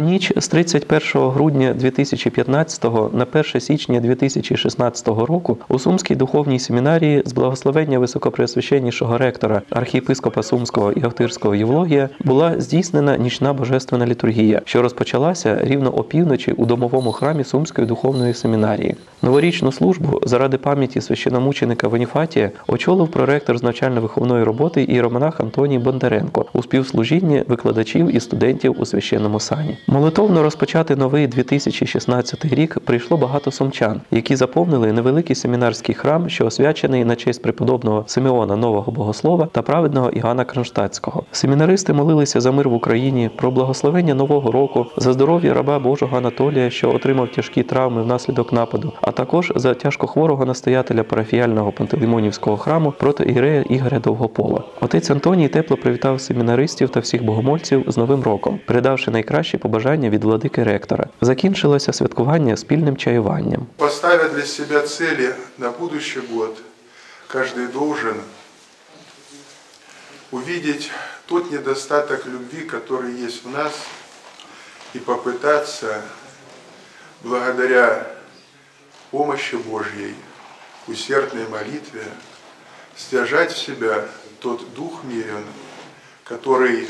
Ніч з 31 грудня 2015 на 1 січня 2016 року у Сумській духовній семінарії з благословення високопреосвященнішого ректора архієпископа Сумського і Охтирського Євлогія була здійснена нічна божественна літургія, що розпочалася рівно опівночі у домовому храмі Сумської духовної семінарії. Новорічну службу заради пам'яті священомученика Веніфатія очолив проректор з навчально-виховної роботи іеромонах Антоній Бондаренко у співслужінні викладачів і студентів у священному сані. Молитовно розпочати новий 2016 рік прийшло багато сумчан, які заповнили невеликий семінарський храм, що освячений на честь преподобного Симеона Нового Богослова та праведного Іоанна Кронштадтського. Семінаристи молилися за мир в Україні, про благословення нового року, за здоров'я раба Божого Анатолія, що отримав тяжкі травми внаслідок нападу, а також за тяжкохворого настоятеля парафіяльного пантелеймонівського храму проти ірея Ігоря Довгопола. Отець Антоній тепло привітав семінаристів та всіх богомольців з Новим роком, передавши найкращі побажання від владики ректора. Закінчилося святкування спільним чаюванням. Поставя для себя цели на будущий год, каждый должен увидеть тот недостаток любви, который есть в нас, и попытаться, благодаря помощи Божьей, усердной молитве, стяжать в себя тот дух мирен, который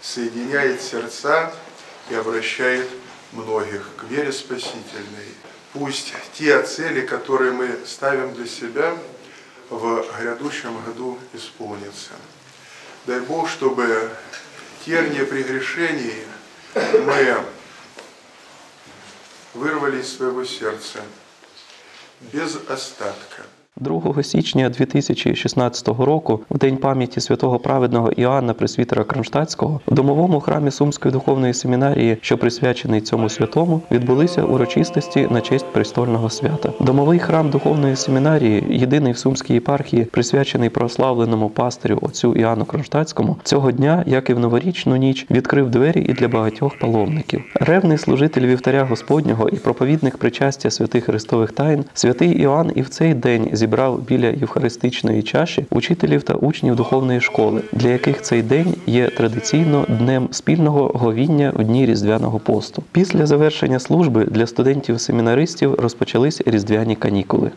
соединяет сердца и обращает многих к вере спасительной. Пусть те цели, которые мы ставим для себя, в грядущем году исполнятся. Дай Бог, чтобы терния прегрешений мы вырвали из своего сердца без остатка. 2 січня 2016 року, в день пам'яті святого праведного Іоанна Пресвітера Кронштадтського, в домовому храмі Сумської духовної семінарії, що присвячений цьому святому, відбулися урочистості на честь престольного свята. Домовий храм духовної семінарії, єдиний в Сумській єпархії, присвячений прославленому пастирю отцю Іоанну Кронштадтському, цього дня, як і в новорічну ніч, відкрив двері і для багатьох паломників. Ревний служитель вівтаря Господнього і проповідник причастя святих Христових тайн, святий Іоанн і в цей день зібрав біля євхаристичної чаші учителів та учнів духовної школи, для яких цей день є традиційно днем спільного говіння в дні різдвяного посту. Після завершення служби для студентів-семінаристів розпочались різдвяні канікули.